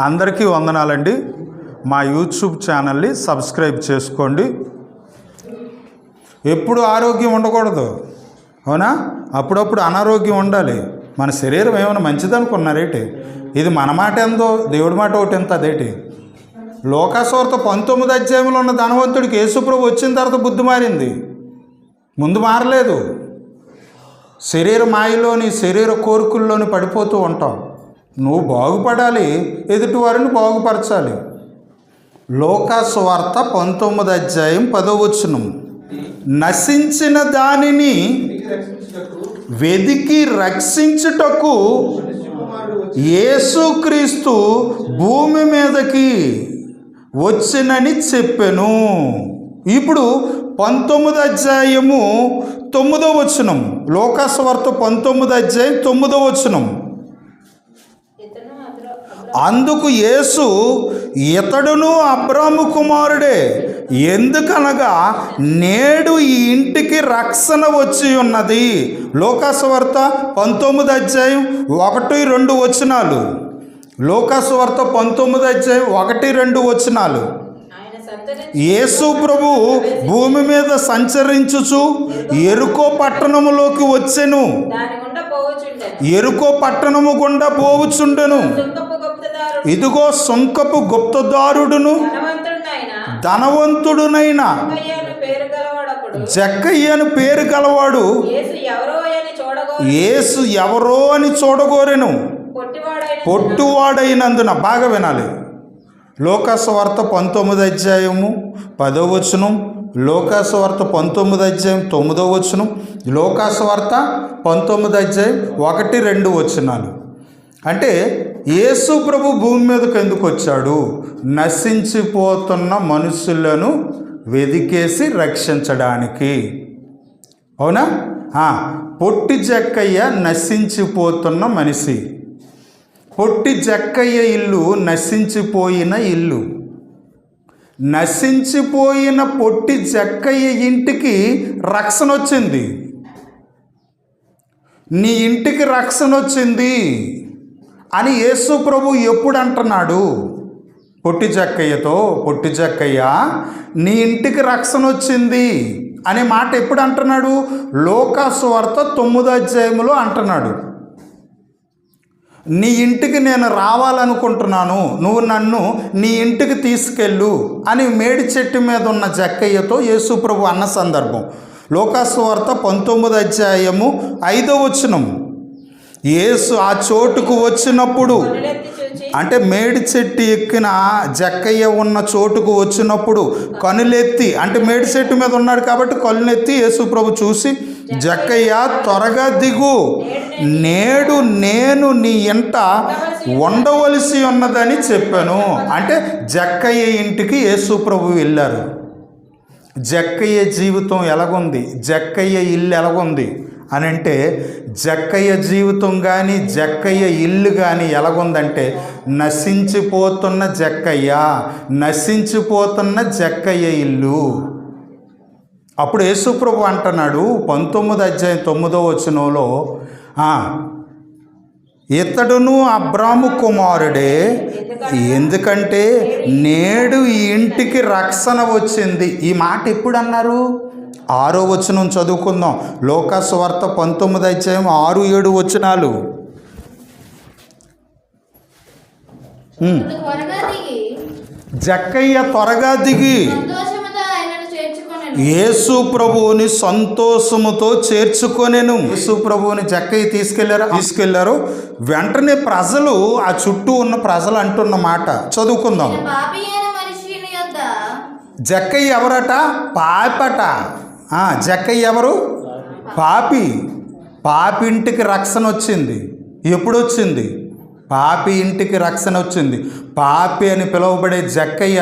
అందరికీ వందనాలండి. మా యూట్యూబ్ ఛానల్ని సబ్స్క్రైబ్ చేసుకోండి. ఎప్పుడు ఆరోగ్యం ఉండకూడదు. అవునా? అప్పుడప్పుడు అనారోగ్యం ఉండాలి. మన శరీరం ఏమైనా మంచిదనుకున్నారేటి? ఇది మన మాట ఎందో దేవుడి మాట ఒకటి ఎంత అదేటి? లోకాసోర్త పంతొమ్మిది అధ్యాయంలో ఉన్న ధనవంతుడికి యేసుప్రభు వచ్చిన తర్వాత బుద్ధి మారింది. ముందు మారలేదు. శరీర మాయలోని శరీర కోరికల్లోని పడిపోతూ ఉంటాం. నువ్వు బాగుపడాలి ఎదుటివారిని బాగుపరచాలి. లోకాసువార్త పంతొమ్మిది అధ్యాయం పదవచనం నశించిన దానిని వెదికి రక్షించుటకు యేసుక్రీస్తు భూమి మీదకి వచ్చినని చెప్పెను. ఇప్పుడు పంతొమ్మిది అధ్యాయము తొమ్మిదో వచనం. లోకాసువార్త పంతొమ్మిది అధ్యాయం తొమ్మిదో వచనం. అందుకు యేసు ఇతడును అబ్రాము కుమారుడే. ఎందుకనగా నేడు ఈ ఇంటికి రక్షణ వచ్చి ఉన్నది. లోకాసువార్త పంతొమ్మిది అధ్యాయం ఒకటి రెండు వచనాలు. లోకాసువార్త పంతొమ్మిది అధ్యాయం ఒకటి రెండు వచనాలు. యేసు ప్రభు భూమి మీద సంచరించుచు ఎరుకో పట్టణములోకి వచ్చెను. ఎరుకో పట్టణము గుండా పోవుచుండెను ఇదిగో సొంకపు గుప్తదారుడును ధనవంతుడునైన జక్కయ్యను పేరు గలవాడు యేసు ఎవరో అని చూడగోరెను. పొట్టివాడైన పొట్టువాడైనందున బాగా వినాలి. లోకాసువార్త పంతొమ్మిది అధ్యాయము పదో వచనం లోకాసువార్త పంతొమ్మిది అధ్యాయం తొమ్మిదో వచనం లోకాసువార్త పంతొమ్మిది అధ్యాయం ఒకటి రెండు వచనాలు. అంటే యేసు ప్రభు భూమి మీదకు ఎందుకు వచ్చాడు? నశించిపోతున్న మనుషులను వెదికేసి రక్షించడానికి. అవునా? పొట్టి జక్కయ్య నశించిపోతున్న మనిషి. పొట్టి జక్కయ్య ఇల్లు నశించిపోయిన ఇల్లు. నశించిపోయిన పొట్టి జక్కయ్య ఇంటికి రక్షణ వచ్చింది. నీ ఇంటికి రక్షణ వచ్చింది. అని యేసు ప్రభు ఎప్పుడు అంటున్నాడు పొట్టి జక్కయ్యతో పొట్టి జక్కయ్య నీ ఇంటికి రక్షణ వచ్చింది అనే మాట ఎప్పుడు అంటున్నాడు లోకాసువార్త తొమ్మిదో అధ్యాయంలో అంటున్నాడు. నీ ఇంటికి నేను రావాలనుకుంటున్నాను నువ్వు నన్ను నీ ఇంటికి తీసుకెళ్ళు అని మేడి చెట్టు మీద ఉన్న జక్కయ్యతో యేసుప్రభు అన్న సందర్భం. లోకాసువార్త పంతొమ్మిది అధ్యాయము ఐదో వచనము యేసు ఆ చోటుకు వచ్చినప్పుడు అంటే మేడి చెట్టు ఎక్కిన జక్కయ్య ఉన్న చోటుకు వచ్చినప్పుడు కనులెత్తి అంటే మేడి చెట్టు మీద ఉన్నాడు కాబట్టి కనులెత్తి యేసుప్రభు చూసి జక్కయ్య త్వరగా దిగు. నేడు నేను నీ ఇంట ఉండవలసి ఉన్నదని చెప్పాను. అంటే జక్కయ్య ఇంటికి యేసుప్రభు వెళ్ళారు. జక్కయ్య జీవితం ఎలాగుంది? జక్కయ్య ఇల్లు ఎలాగుంది? అని అంటే జక్కయ్య జీవితం కానీ జక్కయ్య ఇల్లు కానీ ఎలాగుందంటే నశించిపోతున్న జక్కయ్య నశించిపోతున్న జక్కయ్య ఇల్లు. అప్పుడు యేసుప్రభు అంటున్నాడు పంతొమ్మిది అధ్యాయం తొమ్మిదో వచనంలో ఇతడును అబ్రాము కుమారుడే ఎందుకంటే నేడు ఈ ఇంటికి రక్షణ వచ్చింది. ఈ మాట ఎప్పుడు అన్నారు? ఆరో వచనం చదువుకుందాం. లోకాసు వార్త పంతొమ్మిది అధ్యాయం ఆరు ఏడు వచనాలు. జక్కయ్య త్వరగా దిగి సంతోషముతో ఆయనను చేర్చుకొనెను యేసు ప్రభువుని సంతోషముతో చేర్చుకొనెను. యేసు ప్రభువుని జక్కయ్య తీసుకెళ్ళారు. తీసుకెళ్ళారు. వెంటనే ప్రజలు ఆ చుట్టూ ఉన్న ప్రజలు అంటున్న మాట చదువుకుందాం జక్కయ్య ఎవరట? పాపట. జక్కయ్య ఎవరు? పాపి. పాపి ఇంటికి రక్షణ వచ్చింది. ఎప్పుడు వచ్చింది పాపి ఇంటికి రక్షణ వచ్చింది. పాపి అని పిలువబడే జక్కయ్య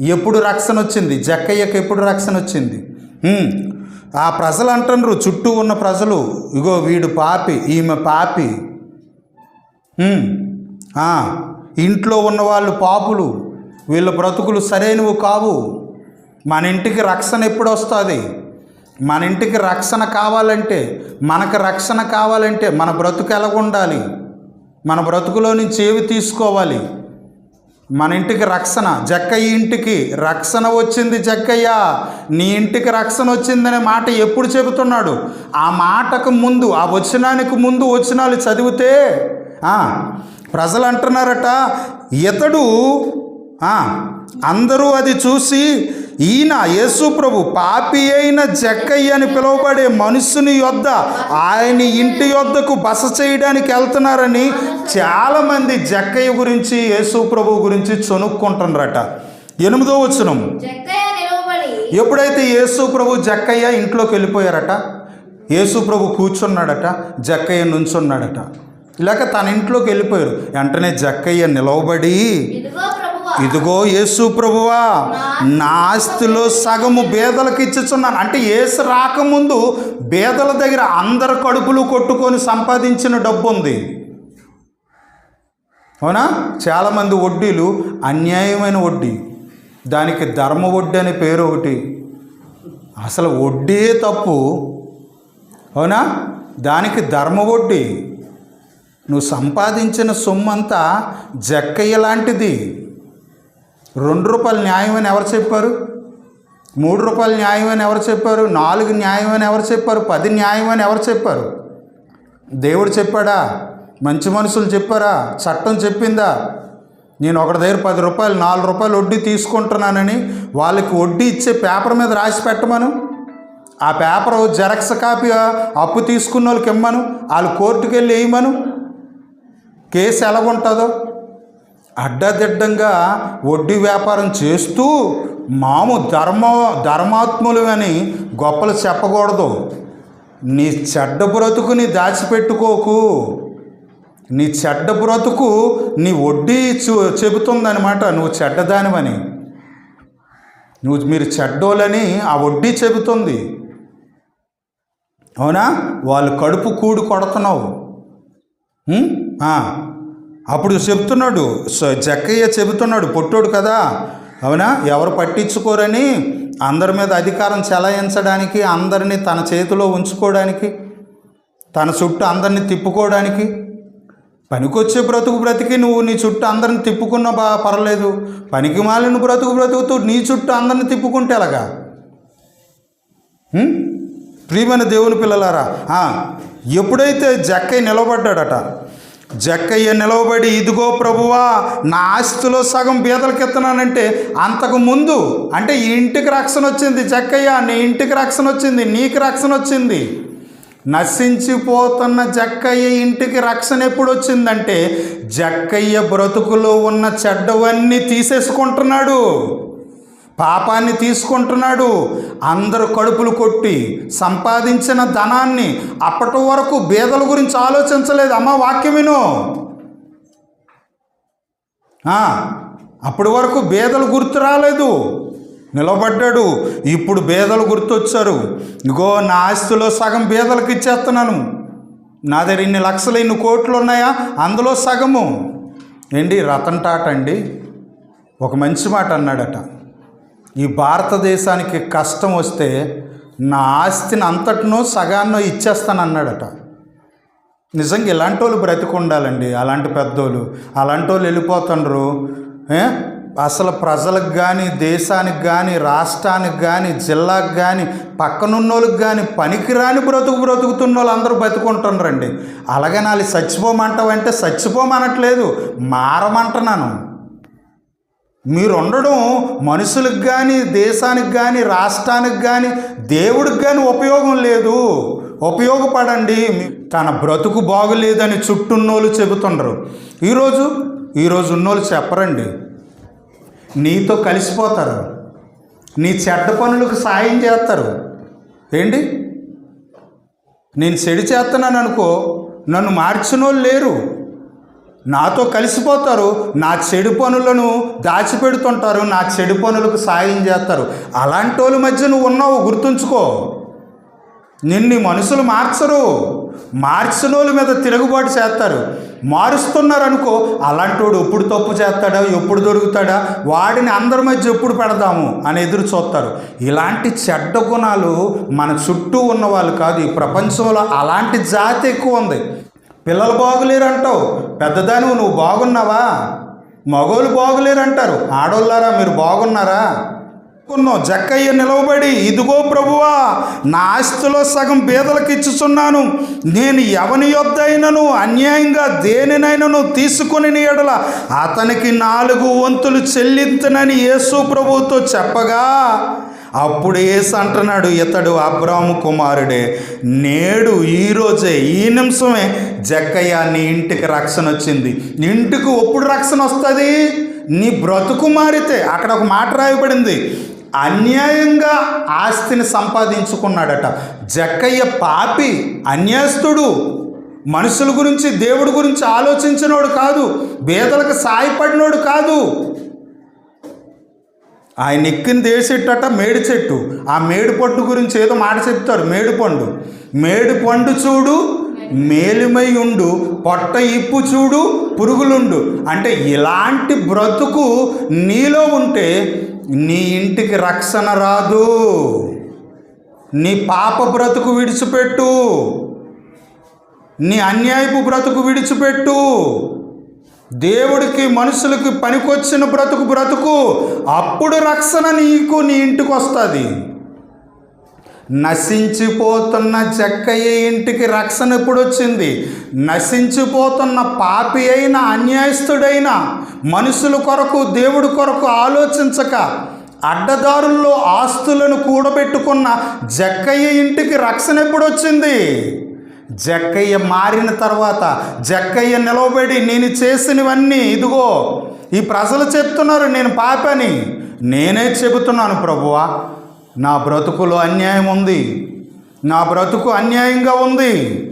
ఎప్పుడు రక్షణ వచ్చింది? జక్కయ్యకి ఎప్పుడు రక్షణ వచ్చింది? ఆ ప్రజలు అంటున్నారు చుట్టూ ఉన్న ప్రజలు. ఇగో వీడు పాపి ఈమె పాపి. ఇంట్లో ఉన్న వాళ్ళు పాపులు. వీళ్ళ బ్రతుకులు సరైనవి కావు. మన ఇంటికి రక్షణ ఎప్పుడు వస్తుంది మన ఇంటికి రక్షణ కావాలంటే మనకు రక్షణ కావాలంటే మన బ్రతుకు ఎలాగుండాలి మన బ్రతుకులో నుంచి ఏవి తీసుకోవాలి? మన ఇంటికి రక్షణ. జక్కయ్య ఇంటికి రక్షణ వచ్చింది జక్కయ్య. నీ ఇంటికి రక్షణ వచ్చిందనే మాట ఎప్పుడు చెబుతున్నాడు? ఆ మాటకు ముందు ఆ వచనానికి ముందు వచనాలు చదివితే ప్రజలు అంటున్నారట ఇతడు అందరూ అది చూసి ఈయన యేసు ప్రభు పాపి అయిన జక్కయ్య అని పిలువబడే మనుషుని యొద్ద ఆయన ఇంటి యొద్దకు బస చేయడానికి వెళ్తున్నారని చాలామంది జక్కయ్య గురించి యేసు ప్రభు గురించి చొనుక్కుంటున్నారట. ఎనిమిదో వచనం. ఎప్పుడైతే యేసు ప్రభు జక్కయ్య ఇంట్లోకి వెళ్ళిపోయారట యేసు ప్రభు కూర్చున్నాడట జక్కయ్య నుంచున్నాడట ఇలాగ తన ఇంట్లోకి వెళ్ళిపోయారు. వెంటనే జక్కయ్య నిలవబడి ఇదిగో యేసు ప్రభువా నా ఆస్తిలో సగము బేదలకు ఇచ్చుచున్నాను. అంటే ఏసు రాకముందు బేదల దగ్గర అందరు కడుపులు కొట్టుకొని సంపాదించిన డబ్బు ఉంది అవునా? చాలామంది వడ్డీలు అన్యాయమైన వడ్డీ. దానికి ధర్మ వడ్డీ అనే పేరు ఒకటి. అసలు వడ్డీ తప్పు. అవునా? దానికి ధర్మ వడ్డీ. నువ్వు సంపాదించిన సొమ్మంతా జక్కయ్య లాంటిది. రెండు రూపాయలు న్యాయం అని ఎవరు చెప్పారు? మూడు రూపాయలు న్యాయం అని ఎవరు చెప్పారు? నాలుగు న్యాయం అని ఎవరు చెప్పారు? పది న్యాయం అని ఎవరు చెప్పారు? దేవుడు చెప్పాడా? మంచి మనుషులు చెప్పారా? చట్టం చెప్పిందా? నేను ఒకటి దగ్గర పది రూపాయలు నాలుగు రూపాయలు వడ్డీ తీసుకుంటున్నానని వాళ్ళకి వడ్డీ ఇచ్చే పేపర్ మీద రాసి పెట్టమను? ఆ పేపర్ జెరక్స్ కాపీ అప్పు తీసుకున్న వాళ్ళకి ఇమ్మను? వాళ్ళు కోర్టుకు వెళ్ళి వేయమను? కేసు ఎలాగుంటుందో? అడ్డదిడ్డంగా వడ్డీ వ్యాపారం చేస్తూ మాము ధర్మ ధర్మాత్ములు అని గొప్పలు చెప్పకూడదు. నీ చెడ్డ బ్రతుకుని దాచిపెట్టుకోకు. నీ చెడ్డ బ్రతుకు నీ వడ్డీ చూ చెబుతుందనమాట నువ్వు చెడ్డదానివని. నువ్వు మీరు చెడ్డోలని ఆ వడ్డీ చెబుతుంది. అవునా? వాళ్ళు కడుపు కూడు కొడుతున్నావు. అప్పుడు చెప్తున్నాడు జక్కయ్య చెబుతున్నాడు పొట్టోడు కదా అవునా? ఎవరు పట్టించుకోరని అందరి మీద అధికారం చెలాయించడానికి అందరినీ తన చేతిలో ఉంచుకోవడానికి తన చుట్టూ అందరినీ తిప్పుకోవడానికి. పనికొచ్చే బ్రతుకు బ్రతికి నువ్వు నీ చుట్టూ అందరిని తిప్పుకున్నా బా పర్లేదు పనికి మాలిన బ్రతుకు బ్రతుకుతూ నీ చుట్టూ అందరిని తిప్పుకుంటే ఎలాగా? ప్రియమైన దేవుని పిల్లలారా ఎప్పుడైతే జక్కయ్య నిలబడ్డాడట జక్కయ్య నిలవబడి ఇదిగో ప్రభువా నా ఆస్తిలో సగం బీదలకి ఎత్తున్నానంటే అంతకు ముందు అంటే ఈ ఇంటికి రక్షణ వచ్చింది జక్కయ్య నీ ఇంటికి రక్షణ వచ్చింది నీకు రక్షణ వచ్చింది. నశించిపోతున్న జక్కయ్య ఇంటికి రక్షణ ఎప్పుడు వచ్చిందంటే జక్కయ్య బ్రతుకులో ఉన్న చెడ్డవన్నీ తీసేసుకుంటున్నాడు. పాపాన్ని తీసుకుంటున్నాడు. అందరు కడుపులు కొట్టి సంపాదించిన ధనాన్ని అప్పటి వరకు బీదల గురించి ఆలోచించలేదు. అమ్మ వాక్యం విను. అప్పటి వరకు బీదలు గుర్తు రాలేదు. నిలబడ్డాడు. ఇప్పుడు బేదలు గుర్తొచ్చారు. ఇగో నా ఆస్తిలో సగం బేదలకు ఇచ్చేస్తున్నాను. నా దగ్గర ఇన్ని లక్షలు ఇన్ని కోట్లు ఉన్నాయా? అందులో సగము. ఏంటి రతన్ టాటా అండి? ఒక మంచి మాట అన్నాడట. ఈ భారతదేశానికి కష్టం వస్తే నా ఆస్తిని అంతటినో సగాన్నో ఇచ్చేస్తాను అన్నాడట నిజంగా ఇలాంటి వాళ్ళు బ్రతికుండాలండి అలాంటి పెద్దోళ్ళు. అలాంటి వాళ్ళు వెళ్ళిపోతుండ్రు అసలు ప్రజలకు కానీ దేశానికి కానీ రాష్ట్రానికి కానీ జిల్లాకు కానీ పక్కనున్నోళ్ళకి కానీ పనికిరాని బ్రతుకు బ్రతుకుతున్న వాళ్ళు అందరూ బ్రతుకుంటుండ్రండి అలాగే నాలి చచ్చిపోమంటావంటే చచ్చిపోమనట్లేదు. మారమంటున్నాను. మీరు ఉండడం మనుషులకు కానీ దేశానికి కానీ రాష్ట్రానికి కానీ దేవుడికి కానీ ఉపయోగం లేదు. ఉపయోగపడండి. మీ- తన బ్రతుకు బాగులేదని చుట్టూన్నోళ్ళు చెబుతుండరు. ఈరోజు ఈరోజు ఉన్నోళ్ళు చెప్పరండి. నీతో కలిసిపోతారు. నీ చెడ్డ పనులకు సాయం చేస్తారు. ఏంటి? నేను చెడు చేస్తున్నాను అనుకో నన్ను మార్చినోళ్ళు లేరు. నాతో కలిసిపోతారు నా చెడు పనులను దాచిపెడుతుంటారు నా చెడు పనులకు సాయం చేస్తారు. అలాంటి వాళ్ళ మధ్య నువ్వు ఉన్నావు గుర్తుంచుకో. నిన్ను మనుషులు మార్చరు. మార్చిన వాళ్ళ మీద తిరుగుబాటు చేస్తారు. మారుస్తున్నారు అనుకో వాడు ఎప్పుడు తప్పు చేస్తాడా ఎప్పుడు దొరుకుతాడా వాడిని అందరి మధ్య ఎప్పుడు పెడదాము అని ఎదురు చూస్తారు. ఇలాంటి చెడ్డ గుణాలు మన చుట్టూ ఉన్న వాళ్ళు కాదు ఈ ప్రపంచంలో అలాంటి జాతి ఎక్కువ ఉంది. పిల్లలు బాగులేరు అంటావు పెద్దదాని నువ్వు బాగున్నావా? మగోళ్ళు బాగులేరు అంటారు ఆడోళ్ళారా మీరు బాగున్నారా? కొన్నో జక్కయ్య నిలవబడి ఇదిగో ప్రభువా నా ఆస్తిలో సగం బీదలకు ఇచ్చుచున్నాను నేను ఎవని యొద్దైనను అన్యాయంగా దేనినైనను తీసుకుని ఎడల అతనికి నాలుగు వంతులు చెల్లించనని యేసు ప్రభువుతో చెప్పగా అప్పుడు ఏసు అంటున్నాడు ఇతడు అబ్రాము కుమారుడే నేడు ఈరోజే ఈ నిమిషమే జక్కయ్య నీ ఇంటికి రక్షణ వచ్చింది. ఇంటికి ఎప్పుడు రక్షణ వస్తుంది? నీ బ్రతుకు మారితే. అక్కడ ఒక మాట రాయబడింది. అన్యాయంగా ఆస్తిని సంపాదించుకున్నాడట. జక్కయ్య పాపి అన్యాస్తుడు మనుషుల గురించి దేవుడి గురించి ఆలోచించినోడు కాదు బేదలకు సాయపడినోడు కాదు. ఆయన ఎక్కిన దేశెట్టట మేడి చెట్టు. ఆ మేడి పండు గురించి ఏదో మాట చెప్తారు. మేడి పండు. మేడి పండు చూడు మేలిమై ఉండు. పొట్ట ఇప్పు చూడు పురుగులుండు. అంటే ఇలాంటి బ్రతుకు నీలో ఉంటే నీ ఇంటికి రక్షణ రాదు. నీ పాప బ్రతుకు విడిచిపెట్టు. నీ అన్యాయపు బ్రతుకు విడిచిపెట్టు. దేవుడికి మనుషులకి పనికొచ్చిన బ్రతుకు బ్రతుకు అప్పుడు రక్షణ నీకు నీ ఇంటికి వస్తుంది. నశించిపోతున్న చెక్కయ్య ఇంటికి రక్షణ ఎప్పుడు వచ్చింది నశించిపోతున్న పాపి అయిన అన్యాయస్తుడైన మనుషుల కొరకు దేవుడి కొరకు ఆలోచించక అడ్డదారుల్లో ఆస్తులను కూడబెట్టుకున్న జక్కయ్య ఇంటికి రక్షణ ఎప్పుడు వచ్చింది జక్కయ్య మారిన తర్వాత జక్కయ్య నిలవబడి నేను చేసినవన్నీ ఇదిగో ఈ ప్రజలు చెప్తున్నారు నేను పాపని. నేనే చెబుతున్నాను ప్రభువా నా బ్రతుకులో అన్యాయం ఉంది. నా బ్రతుకు అన్యాయంగా ఉంది.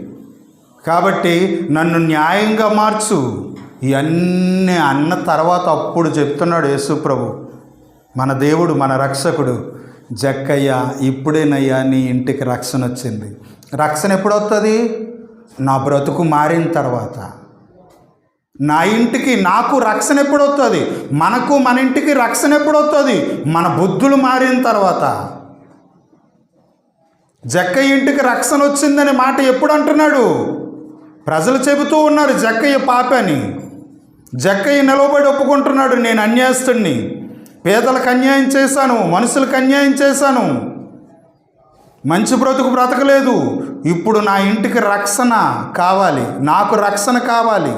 కాబట్టి నన్ను న్యాయంగా మార్చు. ఇవన్నీ అన్న తర్వాత అప్పుడు చెప్తున్నాడు యేసుప్రభు మన దేవుడు మన రక్షకుడు జక్కయ్య ఇప్పుడేనయ్యా నీ ఇంటికి రక్షణ వచ్చింది. రక్షణ ఎప్పుడొస్తుంది నా బ్రతుకు మారిన తర్వాత. నా ఇంటికి నాకు రక్షణ ఎప్పుడొస్తుంది మనకు మన ఇంటికి రక్షణ ఎప్పుడొస్తుంది మన బుద్ధులు మారిన తర్వాత. జక్క ఇంటికి రక్షణ వచ్చిందనే మాట ఎప్పుడు అంటున్నాడు ప్రజలు చెబుతూ ఉన్నారు జక్కయ్య పాపని. జక్కయ్య నిలబడి ఒప్పుకుంటున్నాడు నేను అన్యాస్తుడిని పేదలకు అన్యాయం చేశాను మనుషులకు అన్యాయం చేశాను. మంచి బ్రతుకు బ్రతకలేదు. ఇప్పుడు నా ఇంటికి రక్షణ కావాలి. నాకు రక్షణ కావాలి.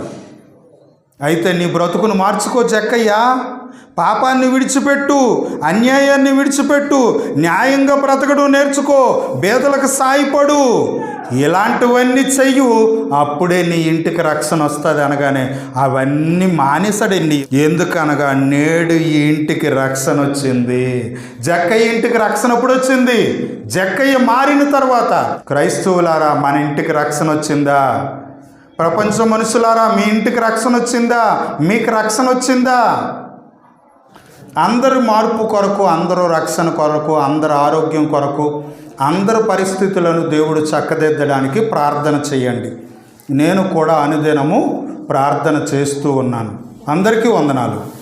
అయితే నీ బ్రతుకును మార్చుకో చెక్కయ్యా పాపాన్ని విడిచిపెట్టు అన్యాయాన్ని విడిచిపెట్టు న్యాయంగా బ్రతకడం నేర్చుకో బేదలకు సాయపడు. ఇలాంటివన్నీ చెయ్యు అప్పుడే నీ ఇంటికి రక్షణ వస్తుంది అనగానే అవన్నీ మానేసాడండి. ఎందుకనగా నేడు ఈ ఇంటికి రక్షణ వచ్చింది. జక్కయ్య ఇంటికి రక్షణ ఎప్పుడు వచ్చింది? జక్కయ్య మారిన తర్వాత. క్రైస్తవులారా మన ఇంటికి రక్షణ వచ్చిందా? ప్రపంచ మనుషులారా మీ ఇంటికి రక్షణ వచ్చిందా? మీకు రక్షణ వచ్చిందా? అందరు మార్పు కొరకు అందరూ రక్షణ కొరకు అందరు ఆరోగ్యం కొరకు అందరు పరిస్థితులను దేవుడు చక్కదిద్దడానికి ప్రార్థన చేయండి. నేను కూడా అనుదినము ప్రార్థన చేస్తూ ఉన్నాను. అందరికీ వందనాలు.